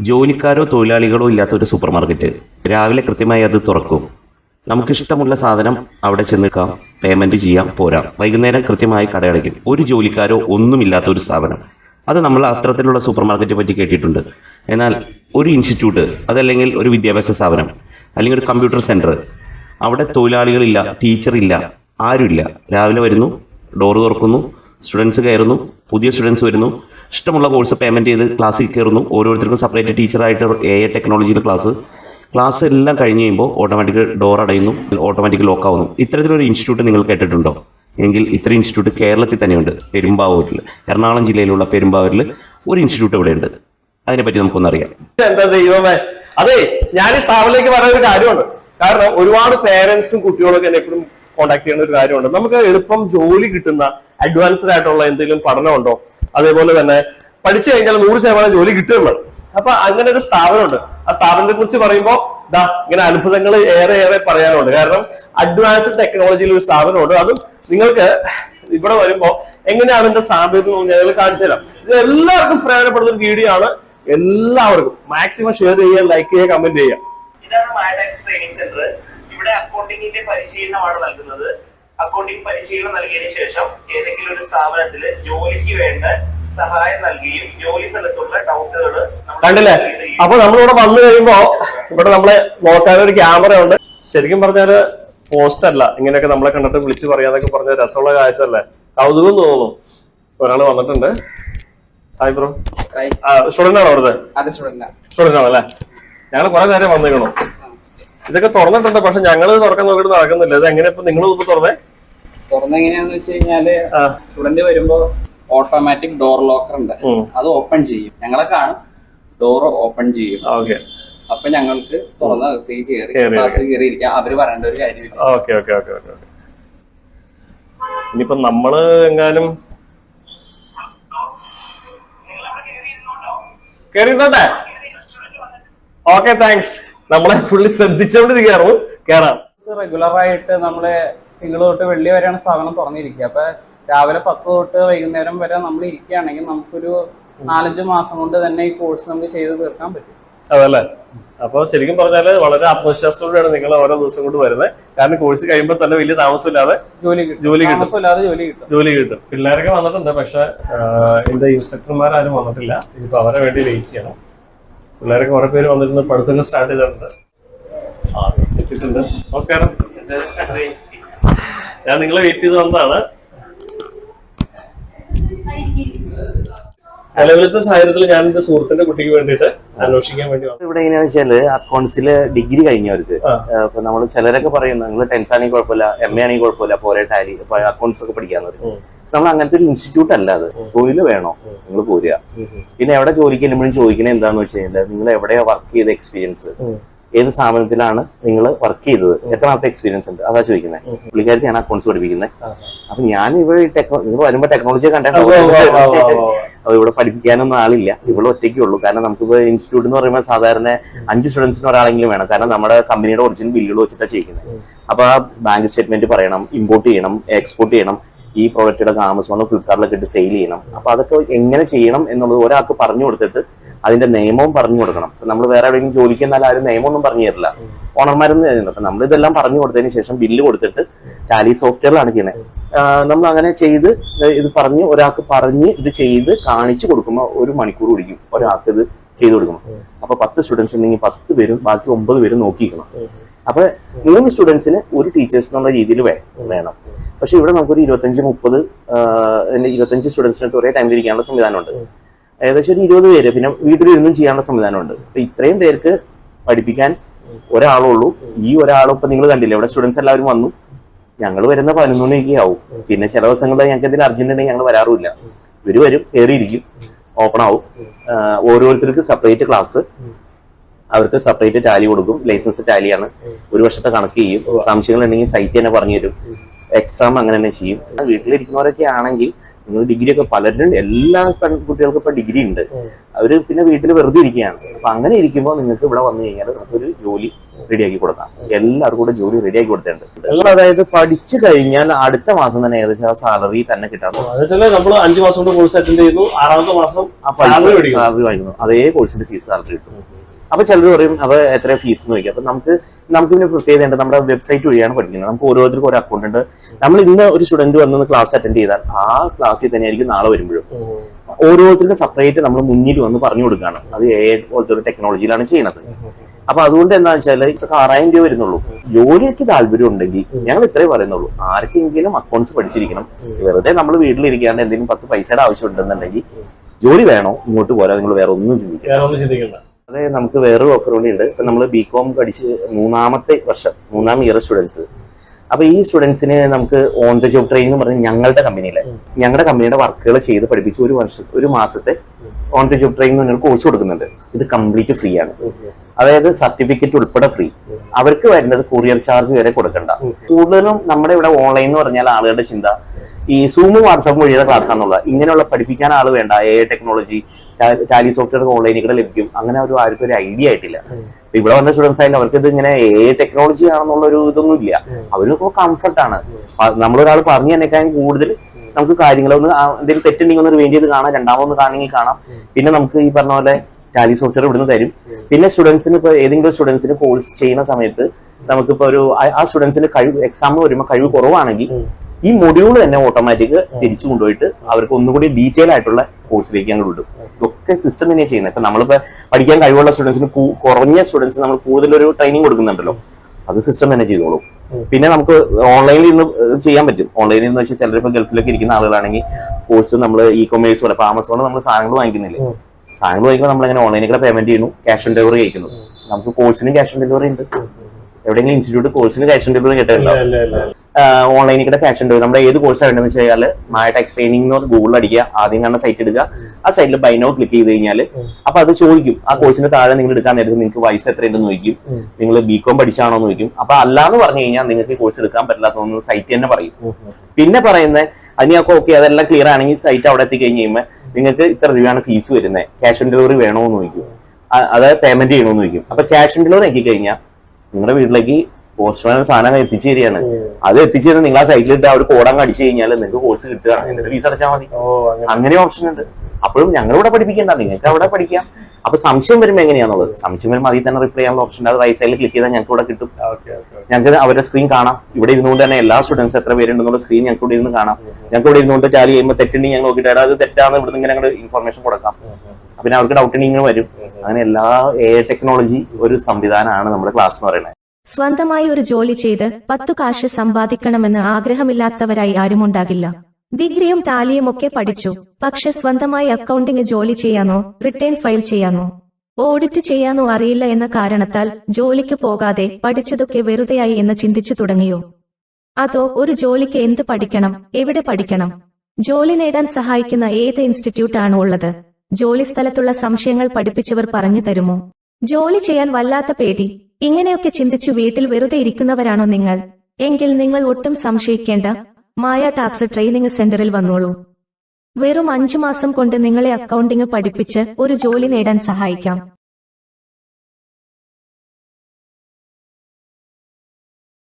ജോലിക്കാരോ തൊഴിലാളികളോ ഇല്ലാത്ത ഒരു super market. രാവിലെ കൃത്യമായി അത് തുറക്കും. നമുക്കിഷ്ടമുള്ള സാധനം അവിടെ ചെന്നിക്കാം പേയ്മെന്റ് ചെയ്യാം പോരാം. വൈകുന്നേരം കൃത്യമായി കടയടയ്ക്കും ഒരു ജോലിക്കാരോ ഒന്നുമില്ലാത്ത ഒരു സ്ഥാപനം. അത് നമ്മൾ അത്തരത്തിലുള്ള സൂപ്പർ മാർക്കറ്റിനെ പറ്റി കേട്ടിട്ടുണ്ട്. എന്നാൽ ഒരു ഇൻസ്റ്റിറ്റ്യൂട്ട് അതല്ലെങ്കിൽ ഒരു വിദ്യാഭ്യാസ സ്ഥാപനം അല്ലെങ്കിൽ ഒരു കമ്പ്യൂട്ടർ സെന്റർ അവിടെ തൊഴിലാളികളില്ല ടീച്ചറില്ല ആരുമില്ല. രാവിലെ വരുന്നു ഡോറ് തുറക്കുന്നു സ്റ്റുഡൻസ് കയറുന്നു പുതിയ സ്റ്റുഡൻസ് വരുന്നു ഇഷ്ടമുള്ള കോഴ്സ് പേയ്മെന്റ് ചെയ്ത് ക്ലാസ്സിൽ കയറുന്നു. ഓരോരുത്തർക്കും സെപ്പറേറ്റ് ടീച്ചറായിട്ട് എ ഐ ടെക്നോളജിയിൽ ക്ലാസ് ക്ലാസ് എല്ലാം കഴിഞ്ഞ് കഴിയുമ്പോൾ ഓട്ടോമാറ്റിക് ഡോർ അടയുന്നു. ഓട്ടോമാറ്റിക് ലോക്ക് ആവുന്നു. ഇത്തരത്തിലൊരു ഇൻസ്റ്റിറ്റ്യൂട്ട് നിങ്ങൾ കേട്ടിട്ടുണ്ടോ? എങ്കിൽ ഇത്തരം ഇൻസ്റ്റിറ്റ്യൂട്ട് കേരളത്തിൽ തന്നെയുണ്ട്. പെരുമ്പാവൂരിൽ. എറണാകുളം ജില്ലയിലുള്ള പെരുമ്പാവൂരിൽ ഒരു ഇൻസ്റ്റിറ്റ്യൂട്ട് ഇവിടെയുണ്ട്. അതിനെപ്പറ്റി നമുക്കൊന്നറിയാം എന്താ ദൈവമേ. അതെ ഞാൻ ഈ സ്ഥാപനത്തിലേക്ക് പറയുന്ന ഒരു കാര്യമുണ്ട്. കാരണം ഒരുപാട് പേരൻസും കുട്ടികളൊക്കെ എന്നെ എപ്പോഴും കോൺടാക്ട് ചെയ്യുന്ന ഒരു കാര്യമുണ്ട്. നമുക്ക് എളുപ്പം ജോലി കിട്ടുന്ന അഡ്വാൻസ്ഡ് ആയിട്ടുള്ള എന്തെങ്കിലും പഠനമുണ്ടോ അതേപോലെ തന്നെ പഠിച്ചു കഴിഞ്ഞാൽ നൂറ് ശതമാനം ജോലി കിട്ടുന്നുണ്ട് അപ്പൊ അങ്ങനെ ഒരു സ്ഥാപനമുണ്ട്. ആ സ്ഥാപനത്തെ കുറിച്ച് പറയുമ്പോൾ ദാ ഇങ്ങനെ അത്ഭുതങ്ങൾ ഏറെ ഏറെ പറയാനുണ്ട്. കാരണം അഡ്വാൻസ്ഡ് ടെക്നോളജിയിൽ ഒരു സ്ഥാപനമുണ്ട്. അതും നിങ്ങൾക്ക് ഇവിടെ വരുമ്പോ എങ്ങനെയാണ് എന്റെ സാധ്യത ഞങ്ങൾ കാണിച്ചു തരാം. ഇത് എല്ലാവർക്കും പ്രയോജനപ്പെടുന്ന ഒരു വീഡിയോ ആണ്. എല്ലാവർക്കും. മാക്സിമം ഷെയർ ചെയ്യുക ലൈക്ക് ചെയ്യുക കമന്റ് ചെയ്യുക. ഇതാണ് ട്രെയിനിങ് സെന്റർ ഇവിടെ അക്കൗണ്ടിങ്ങിന്റെ പരിശീലനമാണ് നൽകുന്നത്. അക്കൗണ്ടിംഗ് പരിശീലനം നൽകിയതിനു ശേഷം ഏതെങ്കിലും ഒരു സ്ഥാപനത്തിൽ ജോലിക്ക് വേണ്ട സഹായം നൽകുകയും ജോലി സ്ഥലത്തുള്ള ഡൗട്ടുകൾ കണ്ടില്ലേ? അപ്പൊ നമ്മളിവിടെ വന്നു കഴിയുമ്പോ ഇവിടെ നമ്മളെ നോക്കാൻ ഒരു ക്യാമറ ഉണ്ട്. ശരിക്കും പറഞ്ഞാൽ പോസ്റ്റ് അല്ല. ഇങ്ങനെയൊക്കെ നമ്മളെ കണ്ടിട്ട് വിളിച്ചു പറയാന്നൊക്കെ പറഞ്ഞ രസമുള്ള കാഴ്ചയല്ലേ? കൗതുകം തോന്നുന്നു ഒരാൾ വന്നിട്ടുണ്ട്. ഹായ് ബ്രോ സ്റ്റുഡന്റ് ആണോ അത് സ്റ്റുഡന്റ് സ്റ്റുഡന്റ് ആണല്ലേ? ഞങ്ങൾ കുറെ നേരം വന്നിരിക്കണോ ഇതൊക്കെ തുറന്നിട്ടുണ്ട്. പക്ഷെ ഞങ്ങൾ തുറക്കാൻ നോക്കിയിട്ട് നടക്കുന്നില്ല. ഇത് എങ്ങനെ ഇപ്പൊ നിങ്ങൾ ഇപ്പൊ തുറന്നേ? തുറന്നെങ്ങനെയാന്ന് വെച്ച് കഴിഞ്ഞാൽ. സ്റ്റുഡന്റ് വരുമ്പോ ഓട്ടോമാറ്റിക് ഡോർ ലോക്കർ ഉണ്ട്. അത് ഓപ്പൺ ചെയ്യും. ഞങ്ങളെ കാണും. ഡോർ ഓപ്പൺ ചെയ്യും. ഓക്കെ. അപ്പൊ ഞങ്ങൾക്ക് തുറന്ന അകത്തേക്ക് കയറി കേറി, ക്ലാസ്സിൽ കയറി ഇരിക്കാം അവർ പറയേണ്ട ഒരു കാര്യമില്ല. Okay okay okay okay okay. ഇനിയിപ്പോ നമ്മൾ എങ്ങാനും കേറിയിരുന്നോട്ടെ? ഓക്കെ താങ്ക്സ് നമ്മളെ ഫുള്ളി ശ്രദ്ധിച്ചോണ്ടിരിക്കാറു കേറാം. റെഗുലർ ആയിട്ട് നമ്മൾ തിങ്കൾ തൊട്ട് വെള്ളി വരെയാണ് സ്ഥാപനം തുറന്നിരിക്കുക. അപ്പൊ രാവിലെ പത്ത് തൊട്ട് വൈകുന്നേരം വരെ നമ്മൾ ഇരിക്കുകയാണെങ്കിൽ നമുക്കൊരു നാലഞ്ച് മാസം കൊണ്ട് തന്നെ ഈ കോഴ്സ് നമുക്ക് ചെയ്ത് തീർക്കാൻ പറ്റും. അതല്ലേ? അപ്പൊ ശരിക്കും പറഞ്ഞാൽ വളരെ ആത്മവിശ്വാസത്തോടെയാണ് നിങ്ങൾ ഓരോ ദിവസം കൊണ്ട് വരുന്നത്. കാരണം കോഴ്സ് കഴിയുമ്പോൾ തന്നെ വലിയ താമസമില്ലാതെ ജോലി കിട്ടും. ജോലി കിട്ടും. ജോലി കിട്ടും. ജോലി കിട്ടും. പിള്ളേരൊക്കെ വന്നിട്ടുണ്ട് പക്ഷെ എന്റെ ഇൻസ്ട്രക്ടർമാരും വന്നിട്ടില്ല. ഇനിയിപ്പോ അവരെ വേണ്ടി വെയിറ്റ് ചെയ്യണം. പിള്ളേരൊക്കെ കുറെ പേര് വന്നിരുന്ന് പഠിത്തം സ്റ്റാർട്ട് ചെയ്തിട്ടുണ്ട്. നമസ്കാരം. ഞാൻ നിങ്ങളെ വെയിറ്റ് ചെയ്ത് വന്നതാണ്. നിലവിലത്തെ സാഹചര്യത്തിൽ ഞാൻ എന്റെ സുഹൃത്തിന്റെ കുട്ടിക്ക് വേണ്ടിയിട്ട് അന്വേഷിക്കാൻ വേണ്ടി ഇവിടെ എങ്ങനെയാന്ന് വെച്ചാൽ അക്കൗണ്ട്സിൽ ഡിഗ്രി കഴിഞ്ഞവർക്ക്. ഇപ്പൊ നമ്മൾ ചിലരൊക്കെ പറയുന്നു നിങ്ങൾ ടെൻത്ത് ആണെങ്കിൽ കുഴപ്പമില്ല എം എ ആണെങ്കിൽ കുഴപ്പമില്ല പോരെ ടാലി അക്കൗണ്ട്സ് ഒക്കെ പഠിക്കാന്ന് പറയും. നമ്മൾ അങ്ങനത്തെ ഒരു ഇൻസ്റ്റിറ്റ്യൂട്ട് അല്ല അത്. തൊഴിൽ വേണോ? നിങ്ങൾ പോരുക. പിന്നെ എവിടെ ജോലിക്ക് ചെല്ലുമ്പോഴും ചോദിക്കണേ എന്താന്ന് വെച്ച് കഴിഞ്ഞാൽ നിങ്ങൾ എവിടെയാ വർക്ക് ചെയ്ത എക്സ്പീരിയൻസ്. ഏത് സ്ഥാപനത്തിലാണ് നിങ്ങൾ വർക്ക് ചെയ്തത്? എത്ര നാളത്തെ എക്സ്പീരിയൻസ് ഉണ്ട്? അതാ ചോദിക്കുന്നത് പുള്ളിക്കാരിയാണ് അക്കൗണ്ട്സ് പഠിപ്പിക്കുന്നത് അപ്പൊ ഞാൻ ഇവിടെ ടെക്നോ നിങ്ങൾ വരുമ്പോ ടെക്നോളജി കണ്ടിട്ടുണ്ട്? ഇവിടെ പഠിപ്പിക്കാനൊന്നും ആളില്ല. ഇവിടെ ഒറ്റയ്ക്കേ ഉള്ളൂ. കാരണം നമുക്ക് ഇൻസ്റ്റിറ്റ്യൂട്ട് എന്ന് പറയുമ്പോൾ സാധാരണ അഞ്ച് സ്റ്റുഡൻസിന് ഒരാളെങ്കിലും വേണം. കാരണം നമ്മുടെ കമ്പനിയുടെ ഒറിജിനൽ ബില്ലുകൾ വെച്ചിട്ടാണ് ചെയ്യുന്നത് അപ്പൊ ആ ബാങ്ക് സ്റ്റേറ്റ്മെന്റ് പറയണം ഇമ്പോർട്ട് ചെയ്യണം എക്സ്പോർട്ട് ചെയ്യണം ഈ പ്രോഡക്റ്റുകളൊക്കെ ആമസോണോ ഫ്ലിപ്കാർട്ടിലൊക്കെ ഇട്ട് സെയിൽ ചെയ്യണം. അപ്പൊ അതൊക്കെ എങ്ങനെ ചെയ്യണം എന്നുള്ളത് ഒരാൾക്ക് പറഞ്ഞു കൊടുത്തിട്ട് അതിന്റെ നിയമവും പറഞ്ഞു കൊടുക്കണം. നമ്മൾ വേറെ എവിടെയെങ്കിലും ജോലിക്ക് എന്നാൽ ആരും നിയമമൊന്നും പറഞ്ഞു തരില്ല. ഓണർമാരൊന്നും തരുന്നുണ്ട് അപ്പൊ നമ്മൾ ഇതെല്ലാം പറഞ്ഞു കൊടുത്തതിന് ശേഷം ബില്ല് കൊടുത്തിട്ട് ടാലി സോഫ്റ്റ്വെയറിലാണ് ചെയ്യുന്നത്. നമ്മൾ അങ്ങനെ ചെയ്ത് ഇത് പറഞ്ഞ് ഒരാൾക്ക് പറഞ്ഞ് ഇത് ചെയ്ത് കാണിച്ചു കൊടുക്കുമ്പോൾ ഒരു മണിക്കൂർ പിടിക്കും. ഒരാൾക്ക് ഇത് ചെയ്തു കൊടുക്കണം അപ്പൊ പത്ത് സ്റ്റുഡൻസ് ഉണ്ടെങ്കിൽ പത്ത് പേരും ബാക്കി ഒമ്പത് പേരും നോക്കിക്കണം അപ്പൊ മൂന്ന് സ്റ്റുഡൻസിന് ഒരു ടീച്ചേഴ്സ് എന്നുള്ള രീതിയിൽ വേണം. പക്ഷെ ഇവിടെ നമുക്കൊരു ഇരുപത്തഞ്ച് മുപ്പത് ഇരുപത്തഞ്ച് സ്റ്റുഡൻസിനടുത്ത് ഒരേ ടൈമിൽ ഇരിക്കാനുള്ള സംവിധാനമുണ്ട്. ഏകദേശം ഒരു ഇരുപത് പേര്. പിന്നെ വീട്ടിലിരുന്നും ചെയ്യാനുള്ള സംവിധാനമുണ്ട്. അപ്പൊ ഇത്രയും പേർക്ക് പഠിപ്പിക്കാൻ ഒരാളുള്ളൂ. ഈ ഒരാളും ഇപ്പൊ നിങ്ങൾ കണ്ടില്ലേ ഇവിടെ സ്റ്റുഡൻസ് എല്ലാവരും വന്നു. ഞങ്ങൾ വരുന്ന പതിനൊന്ന് മണിയൊക്കെ ആവും. പിന്നെ ചില ദിവസങ്ങളിൽ ഞങ്ങൾക്ക് എന്തെങ്കിലും അർജന്റ് ഉണ്ടെങ്കിൽ ഞങ്ങൾ വരാറുമില്ല. ഇവർ വരും കയറിയിരിക്കും ഓപ്പൺ ആവും. ഓരോരുത്തർക്ക് സെപ്പറേറ്റ് ക്ലാസ് അവർക്ക് സെപ്പറേറ്റ് ടാലി കൊടുക്കും. ലൈസൻസ് ടാലിയാണ് ഒരു വർഷത്തെ കണക്ക് ചെയ്യും. സംശയങ്ങൾ ഉണ്ടെങ്കിൽ സൈറ്റ് തന്നെ പറഞ്ഞു തരും എക്സാം അങ്ങനെ തന്നെ ചെയ്യും. വീട്ടിലിരിക്കുന്നവരൊക്കെ ആണെങ്കിൽ നിങ്ങൾ ഡിഗ്രി ഒക്കെ പലരും എല്ലാ പെൺകുട്ടികൾക്കും ഇപ്പൊ ഡിഗ്രി ഉണ്ട്. അവർ പിന്നെ വീട്ടിൽ വെറുതെ ഇരിക്കുകയാണ്. അപ്പൊ അങ്ങനെ ഇരിക്കുമ്പോൾ നിങ്ങൾക്ക് ഇവിടെ വന്നു കഴിഞ്ഞാൽ നമുക്കൊരു ജോലി റെഡിയാക്കി കൊടുക്കാം. എല്ലാവർക്കും കൂടെ ജോലി റെഡിയാക്കി കൊടുത്തിട്ടുണ്ട് നിങ്ങൾ അതായത് പഠിച്ചു കഴിഞ്ഞാൽ അടുത്ത മാസം തന്നെ ഏകദേശം ആ സാലറി തന്നെ കിട്ടാൻ നമ്മൾ അഞ്ചു മാസം കൊണ്ട് കോഴ്സ് അറ്റൻഡ് ചെയ്യുന്നു. ആറാമത്തെ മാസം. സാലറി വാങ്ങിക്കുന്നു. അതേ കോഴ്സിന്റെ ഫീസ് സാലറി കിട്ടും. അപ്പൊ ചിലർ പറയും അവ എത്ര ഫീസ് എന്ന് ചോദിക്കും. അപ്പൊ നമുക്ക് നമുക്ക് പിന്നെ പ്രത്യേകത ഉണ്ട്. നമ്മുടെ വെബ്സൈറ്റ് വഴിയാണ് പഠിക്കുന്നത്. നമുക്ക് ഓരോരുത്തർക്കും ഒരു അക്കൗണ്ട് ഉണ്ട്. നമ്മൾ ഇന്ന് ഒരു സ്റ്റുഡന്റ് വന്ന് ക്ലാസ് അറ്റൻഡ് ചെയ്താൽ ആ ക്ലാസ്സിൽ തന്നെ ആയിരിക്കും നാളെ വരുമ്പോഴും. ഓരോരുത്തർക്കും സെപ്പറേറ്റ് നമ്മൾ മുന്നിൽ വന്ന് പറഞ്ഞു കൊടുക്കുകയാണ്. അത് ഏ പോലത്തെ ഒരു ടെക്നോളജിയിലാണ് ചെയ്യുന്നത് അപ്പൊ അതുകൊണ്ട് എന്താ വെച്ചാൽ ആറായിരം രൂപ വരുന്നുള്ളൂ. ജോലിക്ക് താല്പര്യം ഉണ്ടെങ്കിൽ ഞങ്ങൾ ഇത്രേ പറയുന്നുള്ളൂ. ആർക്കെങ്കിലും അക്കൗണ്ട്സ് പഠിച്ചിരിക്കണം. വെറുതെ നമ്മൾ വീട്ടിലിരിക്കാണ്ട് എന്തെങ്കിലും പത്ത് പൈസയുടെ ആവശ്യം ഉണ്ടെന്നുണ്ടെങ്കിൽ ജോലി വേണോ? ഇങ്ങോട്ട് പോരാ. നിങ്ങൾ വേറെ ഒന്നും ചിന്തിക്കണം അതെ നമുക്ക് വേറൊരു ഓഫർ കൂടി ഉണ്ട്. ഇപ്പം നമ്മൾ ബി കോം പഠിച്ച് മൂന്നാമത്തെ വർഷം മൂന്നാം ഇയർ സ്റ്റുഡൻസ് അപ്പൊ ഈ സ്റ്റുഡൻസിന് നമുക്ക് ഓൺ ദ ജോബ് ട്രെയിനിങ് പറഞ്ഞ് ഞങ്ങളുടെ കമ്പനിയിലെ ഞങ്ങളുടെ കമ്പനിയുടെ വർക്കുകൾ ചെയ്ത് പഠിപ്പിച്ച് ഒരു വർഷം ഒരു മാസത്തെ ഓൺ ദ ജോബ് ട്രെയിനിങ് ഞങ്ങൾ കോഴ്സ് കൊടുക്കുന്നുണ്ട്. ഇത് കംപ്ലീറ്റ് ഫ്രീ ആണ്. അതായത് സർട്ടിഫിക്കറ്റ് ഉൾപ്പെടെ ഫ്രീ അവർക്ക് വരുന്നത് കൊറിയർ ചാർജ് വരെ കൊടുക്കണ്ട. കൂടുതലും നമ്മുടെ ഇവിടെ ഓൺലൈൻ എന്ന് പറഞ്ഞാൽ ആളുകളുടെ ചിന്ത ഈ സൂം വാട്സാപ്പ് വഴിയുള്ള ക്ലാസ് ആണെന്നുള്ളത്. ഇങ്ങനെയുള്ള പഠിപ്പിക്കാൻ ആൾ വേണ്ട. എ ടെക്നോളജി ടാലി സോഫ്റ്റ്വെയർ ഓൺലൈനിൽ കൂടെ ലഭിക്കും. അങ്ങനെ ഒരു ആർക്കും ഒരു ഐഡിയ ആയിട്ടില്ല. ഇവിടെ വന്ന സ്റ്റുഡൻസ് ആയാലും അവർക്ക് ഇത് ഇങ്ങനെ എ ടെക്നോളജി ആണെന്നുള്ള ഒരു ഇതൊന്നും ഇല്ല. അവർക്ക് കംഫർട്ടാണ് നമ്മളൊരാൾ പറഞ്ഞു തന്നെക്കാൻ കൂടുതൽ നമുക്ക് കാര്യങ്ങളൊന്ന് ഒന്ന് എന്തെങ്കിലും തെറ്റുണ്ടെങ്കിൽ ഒന്ന് വേണ്ടി ചെയ്ത് കാണാം. രണ്ടാമതൊന്ന് കാണണമെങ്കിൽ കാണാം. പിന്നെ നമുക്ക് ഈ പറഞ്ഞ പോലെ ടാലി സോഫ്റ്റ്വെയർ ഇവിടുന്ന് തരും. പിന്നെ സ്റ്റുഡൻസിന് ഇപ്പൊ ഏതെങ്കിലും സ്റ്റുഡൻസിന് കോഴ്സ് ചെയ്യുന്ന സമയത്ത് നമുക്കിപ്പോ ഒരു ആ- ആ സ്റ്റുഡൻസിന് കഴിവ് എക്സാം വരുമ്പോൾ കഴിവ് കുറവാണെങ്കിൽ ഈ മൊഡ്യൂൾ തന്നെ ഓട്ടോമാറ്റിക് തിരിച്ചു കൊണ്ടുപോയിട്ട് അവർക്ക് ഒന്നുകൂടി ഡീറ്റെയിൽ ആയിട്ടുള്ള കോഴ്സിലേക്ക് ഞങ്ങൾ വിടും. ഇതൊക്കെ സിസ്റ്റം തന്നെയാണ് ചെയ്യുന്നത്. ഇപ്പൊ നമ്മളിപ്പോ പഠിക്കാൻ കഴിവുള്ള സ്റ്റുഡൻസിന് കുറഞ്ഞ സ്റ്റുഡൻസ് നമ്മൾ കൂടുതലൊരു ട്രെയിനിങ് കൊടുക്കുന്നുണ്ടല്ലോ. അത് സിസ്റ്റം തന്നെ ചെയ്തോളൂ. പിന്നെ നമുക്ക് ഓൺലൈനിൽ ഇന്ന് ചെയ്യാൻ പറ്റും. ഓൺലൈനിൽ എന്ന് വെച്ചാൽ ചിലരിപ്പോ ഗൾഫിലൊക്കെ ഇരിക്കുന്ന ആളുകളാണെങ്കിൽ കോഴ്സ് നമ്മൾ ഇ കൊമേഴ്സ് പോലെ ആമസോൺ ആമസോണിൽ നമ്മൾ സാധനങ്ങൾ വാങ്ങിക്കുന്നില്ലേ? സാധനങ്ങൾ വാങ്ങിക്കുമ്പോൾ നമ്മൾ അങ്ങനെ ഓൺലൈനിൽ കൂടെ പേയ്മെന്റ് ചെയ്യുന്നു. ക്യാഷ് ഓൺ ഡെലിവറി കഴിക്കുന്നു നമുക്ക് കോഴ്സിന് ക്യാഷ് ഓൺ ഡെലിവറി ഉണ്ട്. എവിടെയെങ്കിലും ഇൻസ്റ്റിറ്റ്യൂട്ട് കോഴ്സിന് ക്യാഷ് ഓൺ ഡെലിവറി കിട്ടുന്നുണ്ടോ ഓൺലൈനിൽ കൂടെ ക്യാഷ് ഉണ്ട്. നമ്മുടെ ഏത് കോഴ്സ് വേണ്ടതെന്ന് വെച്ച് കഴിഞ്ഞാൽ മായ ടാക്സ് ട്രെയിനിങ് എന്ന് ഗൂഗിൾ അടിക്കുക ആദ്യം കാണുന്ന സൈറ്റ് എടുക്കുക ആ സൈറ്റിൽ ബൈ നോ ക്ലിക്ക് ചെയ്ത് കഴിഞ്ഞാൽ അപ്പൊ അത് ചോദിക്കും. ആ കോഴ്സിന്റെ താഴെ നിങ്ങൾ എടുക്കാൻ നേരത്തെ നിങ്ങൾക്ക് വയസ്സ് എത്രയുണ്ടെന്ന് ചോദിക്കും. നിങ്ങൾ ബി കോം പഠിച്ചാണോ എന്ന് ചോദിക്കും. അപ്പൊ അല്ലാന്ന് പറഞ്ഞു കഴിഞ്ഞാൽ നിങ്ങൾക്ക് കോഴ്സ് എടുക്കാൻ പറ്റില്ലാത്തതെന്ന് സൈറ്റ് തന്നെ പറയും. പിന്നെ പറയുന്നത് അതിനൊക്കെ ഓക്കെ അതെല്ലാം ക്ലിയർ ആണെങ്കിൽ സൈറ്റ് അവിടെ എത്തി കഴിഞ്ഞ് കഴിയുമ്പോൾ നിങ്ങൾക്ക് ഇത്ര രൂപയാണ് ഫീസ് വരുന്നത് ക്യാഷ് ഓൺ ഡെലിവറി വേണോ എന്ന് ചോദിക്കും അതായത് അത് പേയ്മെന്റ് ചെയ്യണമെന്ന് ചോദിക്കും. അപ്പൊ ക്യാഷ് ഓൺ ഡെലിവറി ആക്കി കഴിഞ്ഞാൽ നിങ്ങളുടെ വീട്ടിലേക്ക് പോസ്റ്റ്മാൻ സാധനം എത്തിച്ചു തരികയാണ്. അത് എത്തിച്ചു തരുന്ന നിങ്ങൾ ആ സൈറ്റിലിട്ട് ആ ഒരു കോടങ്ങ് അടിച്ചു കഴിഞ്ഞാൽ നിങ്ങൾക്ക് കോഴ്സ് കിട്ടുകയാണ് എന്നിട്ട് ഫീസ് അടച്ചാൽ മതി. അങ്ങനെ. ഓപ്ഷൻ ഉണ്ട്. അപ്പോഴും ഞങ്ങൾ ഇവിടെ പഠിപ്പിക്കേണ്ട. നിങ്ങൾക്ക് അവിടെ പഠിക്കാം. അപ്പൊ സംശയം വരുമ്പോൾ എങ്ങനെയാന്നുള്ളത്? സംശയം വരുമ്പോൾ അതിൽ തന്നെ റിപ്ലൈ ചെയ്യാനുള്ള ഓപ്ഷൻ ഉണ്ട്. അത് റൈറ്റ് സൈഡിൽ ക്ലിക്ക് ചെയ്താൽ ഞങ്ങൾക്ക് ഇവിടെ കിട്ടും. ഞങ്ങൾക്ക് അവരുടെ സ്ക്രീൻ കാണാം. ഇവിടെ ഇരുന്നുകൊണ്ട് തന്നെ എല്ലാ സ്റ്റുഡൻസ് എത്ര പേരുണ്ടെന്നുള്ള സ്ക്രീൻ ഞങ്ങൾക്ക് ഇവിടെ ഇരുന്ന് കാണാം. ഞങ്ങൾക്ക് ഇവിടെ ഇരുന്നുകൊണ്ട് ടാലി ചെയ്യുമ്പോൾ തെറ്റുണ്ടെങ്കിൽ ഞങ്ങൾ നോക്കിയിട്ട് അത് തെറ്റാന്ന് ഇവിടെ ഇങ്ങനെ ഞങ്ങൾ ഇൻഫർമേഷൻ കൊടുക്കാം. പിന്നെ അവർക്ക് ഡൗട്ട് ഉണ്ടെങ്കിൽ ഇങ്ങനെ വരും. അങ്ങനെ എല്ലാ എ ടെക്നോളജി ഒരു സംവിധാനമാണ് നമ്മുടെ ക്ലാസ് എന്ന് പറയുന്നത്. സ്വന്തമായി ഒരു ജോലി ചെയ്ത് പത്തു കാശ് സമ്പാദിക്കണമെന്ന് ആഗ്രഹമില്ലാത്തവരായി ആരുമുണ്ടാകില്ല. ഡിഗ്രിയും ടാലിയും ഒക്കെ പഠിച്ചു. പക്ഷെ സ്വന്തമായി അക്കൗണ്ടിംഗ് ജോലി ചെയ്യാനോ റിട്ടേൺ ഫയൽ ചെയ്യാനോ ഓഡിറ്റ് ചെയ്യാനോ അറിയില്ല എന്ന കാരണത്താൽ ജോലിക്ക് പോകാതെ പഠിച്ചതൊക്കെ വെറുതെയായി എന്ന് ചിന്തിച്ചു തുടങ്ങിയോ? അതോ ഒരു ജോലിക്ക് എന്ത് പഠിക്കണം എവിടെ പഠിക്കണം? ജോലി നേടാൻ സഹായിക്കുന്ന ഏത് ഇൻസ്റ്റിറ്റ്യൂട്ടാണോ ഉള്ളത് ജോലി സ്ഥലത്തുള്ള സംശയങ്ങൾ പഠിപ്പിച്ചവർ പറഞ്ഞു തരുമോ? ജോലി ചെയ്യാൻ വല്ലാത്ത പേടി. ഇങ്ങനെയൊക്കെ ചിന്തിച്ചു വീട്ടിൽ വെറുതെ ഇരിക്കുന്നവരാണോ നിങ്ങൾ? എങ്കിൽ നിങ്ങൾ ഒട്ടും സംശയിക്കേണ്ട. മായ ടാക്സ് ട്രെയിനിങ് സെന്ററിൽ വന്നോളൂ. വെറും അഞ്ചു മാസം കൊണ്ട് നിങ്ങളെ അക്കൗണ്ടിംഗ് പഠിപ്പിച്ച് ഒരു ജോലി നേടാൻ സഹായിക്കാം.